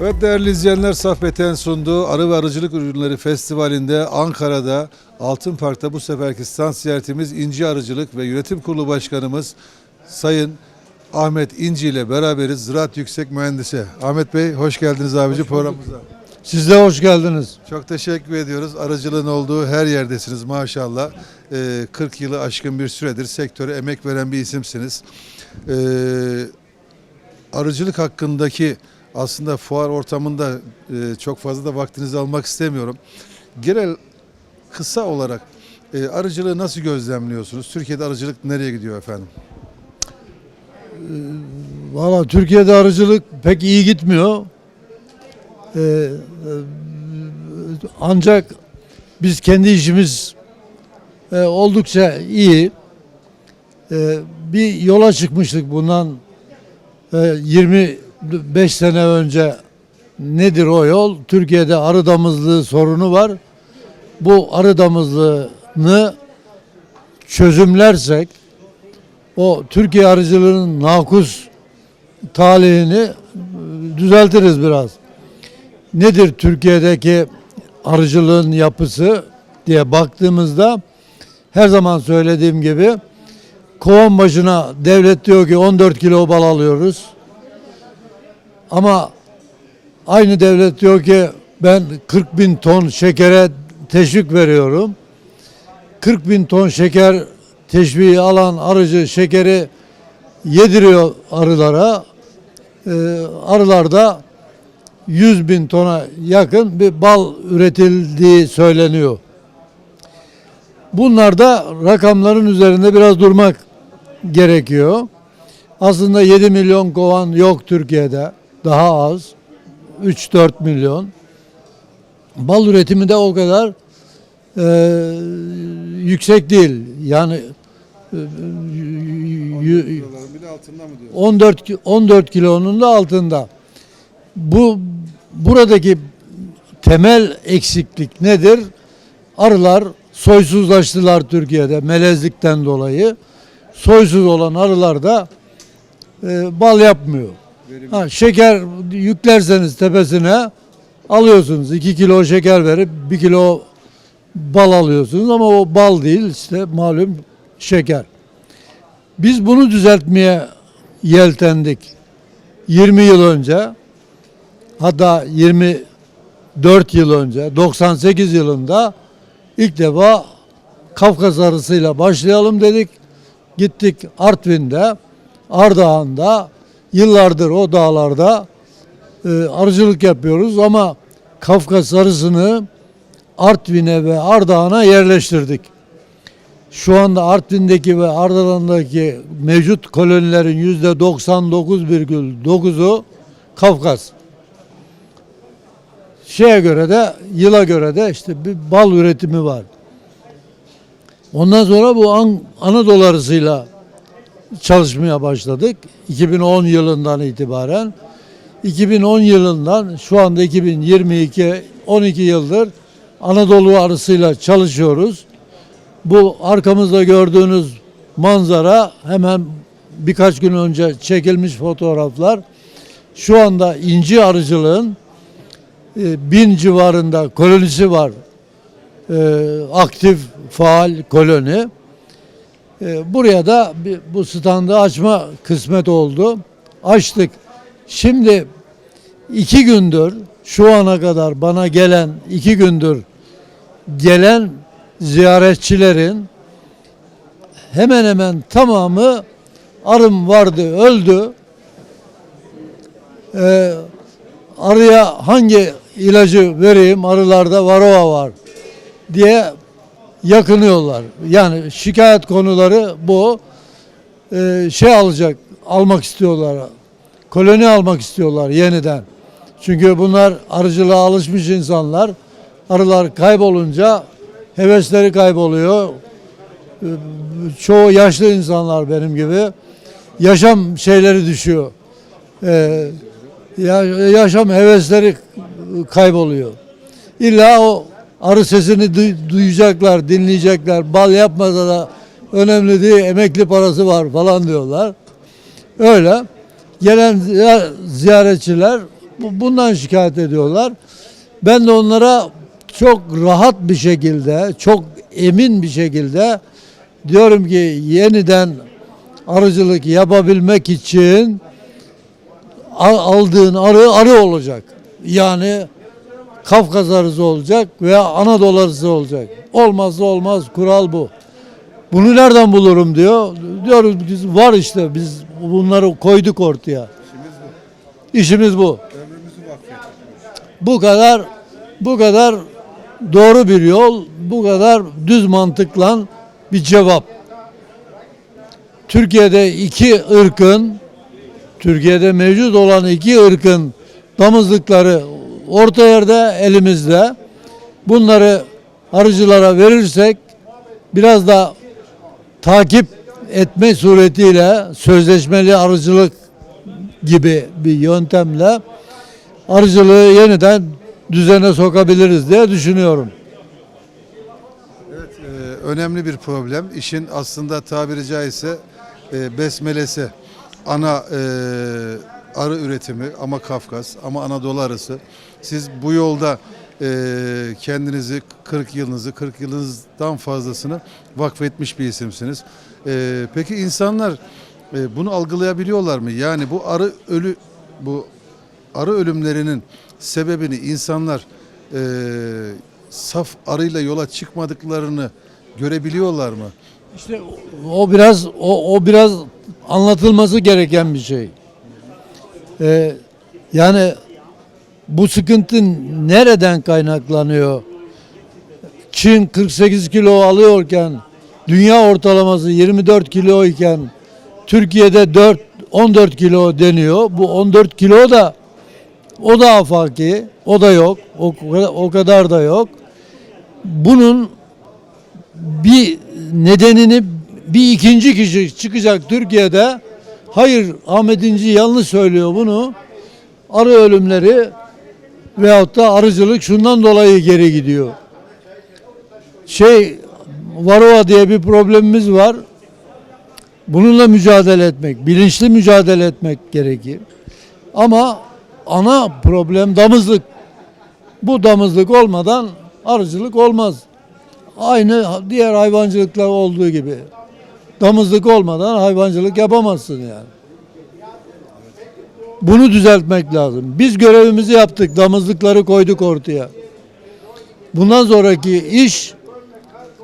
Evet değerli izleyenler Safbeten sunduğu Arı ve Arıcılık Ürünleri Festivali'nde Ankara'da Altın Park'ta bu seferki stand ziyaretimiz İnci Arıcılık ve Yönetim Kurulu Başkanımız Sayın Ahmet İnci ile beraberiz. Ziraat Yüksek Mühendisi. Ahmet Bey hoş geldiniz abici programımıza. Siz de hoş geldiniz. Çok teşekkür ediyoruz. Arıcılığın olduğu her yerdesiniz maşallah. Ee, 40 yılı aşkın bir süredir sektöre emek veren bir isimsiniz. Ee, arıcılık hakkındaki aslında fuar ortamında e, çok fazla da vaktinizi almak istemiyorum. Genel kısa olarak e, arıcılığı nasıl gözlemliyorsunuz? Türkiye'de arıcılık nereye gidiyor efendim? Valla Türkiye'de arıcılık pek iyi gitmiyor. Ee, e, ancak biz kendi işimiz e, oldukça iyi. Ee, bir yola çıkmıştık bundan e, 25 sene önce. Nedir o yol? Türkiye'de arı damızlığı sorunu var. Bu arı damızlığını çözümlersek o Türkiye arıcılığının nakus talihini e, düzeltiriz biraz. Nedir Türkiye'deki arıcılığın yapısı diye baktığımızda her zaman söylediğim gibi kovan başına devlet diyor ki 14 kilo bal alıyoruz. Ama aynı devlet diyor ki ben 40 bin ton şekere teşvik veriyorum. 40 bin ton şeker teşviği alan arıcı şekeri yediriyor arılara. Ee, arılar da 100 bin tona yakın bir bal üretildiği söyleniyor. Bunlarda rakamların üzerinde biraz durmak gerekiyor. Aslında 7 milyon kovan yok Türkiye'de. Daha az. 3-4 milyon. Bal üretimi de o kadar e, yüksek değil. Yani e, y- y- Bir altında mı diyor? 14 ki- 14 kilonun da altında. Bu buradaki temel eksiklik nedir? Arılar soysuzlaştılar Türkiye'de melezlikten dolayı. Soysuz olan arılar da e, bal yapmıyor. Ha, şeker yüklerseniz tepesine alıyorsunuz. 2 kilo şeker verip 1 kilo bal alıyorsunuz ama o bal değil işte malum şeker. Biz bunu düzeltmeye yeltendik. 20 yıl önce hatta 24 yıl önce 98 yılında ilk defa Kafkas arısıyla başlayalım dedik. Gittik Artvin'de, Ardahan'da yıllardır o dağlarda e, arıcılık yapıyoruz ama Kafkas arısını Artvin'e ve Ardahan'a yerleştirdik. Şu anda Artvin'deki ve Ardahan'daki mevcut kolonilerin yüzde 99,9'u Kafkas. Şeye göre de yıla göre de işte bir bal üretimi var. Ondan sonra bu An- Anadolu arısıyla çalışmaya başladık. 2010 yılından itibaren. 2010 yılından şu anda 2022 12 yıldır Anadolu arısıyla çalışıyoruz. Bu arkamızda gördüğünüz manzara hemen birkaç gün önce çekilmiş fotoğraflar. Şu anda inci arıcılığın e, bin civarında kolonisi var. E, aktif, faal koloni. E, buraya da bu standı açma kısmet oldu. Açtık. Şimdi iki gündür şu ana kadar bana gelen iki gündür gelen ziyaretçilerin hemen hemen tamamı arım vardı öldü. Ee, arıya hangi ilacı vereyim arılarda varroa var diye yakınıyorlar. Yani şikayet konuları bu. Ee, şey alacak almak istiyorlar. Koloni almak istiyorlar yeniden. Çünkü bunlar arıcılığa alışmış insanlar. Arılar kaybolunca hevesleri kayboluyor. Ee, Çoğu yaşlı insanlar benim gibi. Yaşam şeyleri düşüyor. Ee, ya, yaşam hevesleri kayboluyor. İlla o arı sesini duy- duyacaklar, dinleyecekler. Bal yapmasa da önemli değil, emekli parası var falan diyorlar. Öyle. Gelen ziya- ziyaretçiler bu- bundan şikayet ediyorlar. Ben de onlara çok rahat bir şekilde, çok emin bir şekilde diyorum ki yeniden arıcılık yapabilmek için al- aldığın arı arı olacak. Yani Kafkas arısı olacak veya Anadolu arısı olacak. Olmazsa olmaz kural bu. Bunu nereden bulurum diyor. Diyoruz biz var işte biz bunları koyduk ortaya. İşimiz bu. Bu kadar bu kadar doğru bir yol, bu kadar düz mantıkla bir cevap. Türkiye'de iki ırkın Türkiye'de mevcut olan iki ırkın damızlıkları orta yerde elimizde. Bunları arıcılara verirsek biraz da takip etme suretiyle sözleşmeli arıcılık gibi bir yöntemle arıcılığı yeniden düzene sokabiliriz diye düşünüyorum. Evet, e, önemli bir problem. İşin aslında tabiri caizse e, besmelesi. Ana e, arı üretimi ama Kafkas ama Anadolu arısı. Siz bu yolda e, kendinizi 40 yılınızı 40 yılınızdan fazlasını vakfetmiş bir isimsiniz. E, peki insanlar e, bunu algılayabiliyorlar mı? Yani bu arı ölü bu arı ölümlerinin sebebini insanlar e, saf arıyla yola çıkmadıklarını görebiliyorlar mı? İşte o biraz o, o biraz anlatılması gereken bir şey. Ee, yani bu sıkıntı nereden kaynaklanıyor? Çin 48 kilo alıyorken dünya ortalaması 24 kilo iken Türkiye'de 4 14 kilo deniyor. Bu 14 kilo da o da afaki, o da yok. O, o kadar da yok. Bunun bir nedenini bir ikinci kişi çıkacak Türkiye'de hayır Ahmet İnci yanlış söylüyor bunu arı ölümleri veyahut da arıcılık şundan dolayı geri gidiyor. Şey varroa diye bir problemimiz var. Bununla mücadele etmek, bilinçli mücadele etmek gerekir. Ama ana problem damızlık. Bu damızlık olmadan arıcılık olmaz. Aynı diğer hayvancılıklar olduğu gibi. Damızlık olmadan hayvancılık yapamazsın yani. Bunu düzeltmek lazım. Biz görevimizi yaptık. Damızlıkları koyduk ortaya. Bundan sonraki iş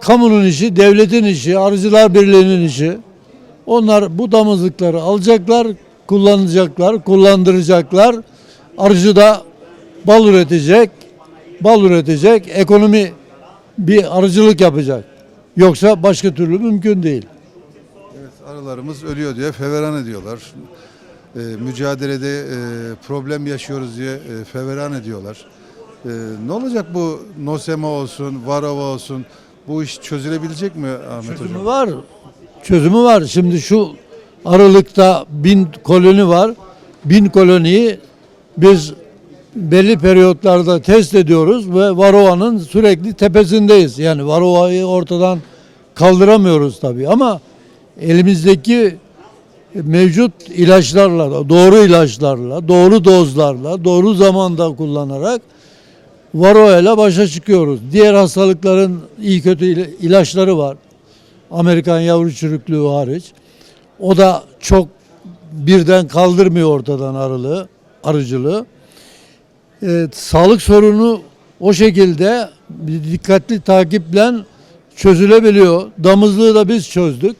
kamunun işi, devletin işi, arıcılar birliğinin işi. Onlar bu damızlıkları alacaklar, kullanacaklar, kullandıracaklar. Arıcı da bal üretecek, bal üretecek, ekonomi bir arıcılık yapacak. Yoksa başka türlü mümkün değil. Evet, arılarımız ölüyor diye feveran ediyorlar. E, mücadelede e, problem yaşıyoruz diye e, feveran ediyorlar. E, ne olacak bu nosema olsun, varava olsun? Bu iş çözülebilecek mi Ahmet Çözümü Hocam? var. Çözümü var. Şimdi şu Aralık'ta bin koloni var. Bin koloniyi biz belli periyotlarda test ediyoruz ve Varova'nın sürekli tepesindeyiz. Yani Varova'yı ortadan kaldıramıyoruz tabii ama elimizdeki mevcut ilaçlarla, doğru ilaçlarla, doğru dozlarla, doğru zamanda kullanarak Varroa ile başa çıkıyoruz. Diğer hastalıkların iyi kötü ila- ilaçları var. Amerikan yavru çürüklüğü hariç. O da çok birden kaldırmıyor ortadan arılığı, arıcılığı. Ee, sağlık sorunu o şekilde dikkatli takiple çözülebiliyor. Damızlığı da biz çözdük.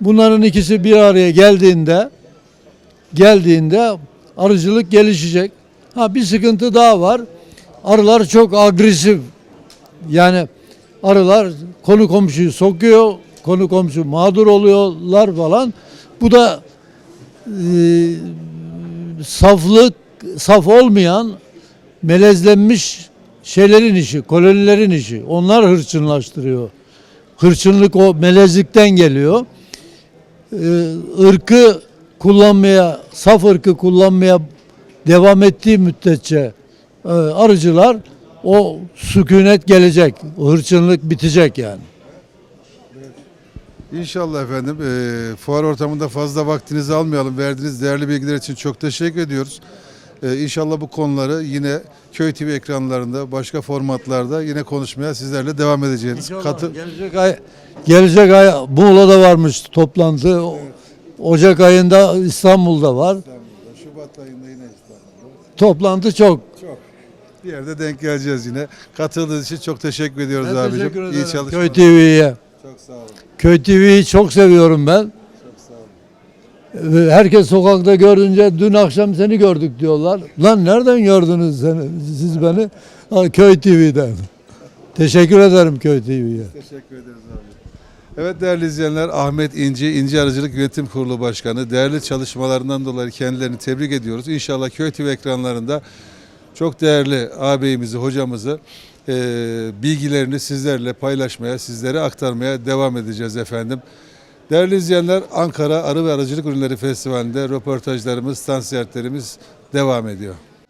Bunların ikisi bir araya geldiğinde geldiğinde arıcılık gelişecek. Ha bir sıkıntı daha var. Arılar çok agresif. Yani arılar konu komşuyu sokuyor, konu komşu mağdur oluyorlar falan. Bu da e, saflık, saf olmayan melezlenmiş şeylerin işi, kolonilerin işi. Onlar hırçınlaştırıyor. Hırçınlık o melezlikten geliyor. Ee, ırkı kullanmaya, saf ırkı kullanmaya devam ettiği müddetçe e, arıcılar o sükunet gelecek, hırçınlık bitecek yani. İnşallah efendim. E, fuar ortamında fazla vaktinizi almayalım. Verdiğiniz değerli bilgiler için çok teşekkür ediyoruz. Ee, inşallah bu konuları yine Köy TV ekranlarında, başka formatlarda yine konuşmaya sizlerle devam edeceğiz. Katı- Gelecek ay gelecek ay Muğla'da varmış toplantı. Ocak ayında İstanbul'da var. Şubat ayında yine İstanbul'da. Toplantı çok. Çok. Bir yerde denk geleceğiz yine. Katıldığınız için çok teşekkür ediyoruz Ben abicim. teşekkür İyi çalışmalar. Köy TV'ye. Çok sağ olun. Köy TV'yi çok seviyorum ben. Çok sağ olun. Ve Herkes sokakta görünce dün akşam seni gördük diyorlar. Lan nereden gördünüz seni, siz beni? Köy TV'den. Teşekkür ederim Köy TV'ye. Teşekkür ederiz abi. Evet değerli izleyenler Ahmet İnci, İnci Arıcılık Yönetim Kurulu Başkanı. Değerli çalışmalarından dolayı kendilerini tebrik ediyoruz. İnşallah Köy TV ekranlarında çok değerli ağabeyimizi, hocamızı eee, bilgilerini sizlerle paylaşmaya, sizlere aktarmaya devam edeceğiz efendim. Değerli izleyenler Ankara Arı ve Arıcılık Ürünleri Festivali'nde röportajlarımız, stand devam ediyor.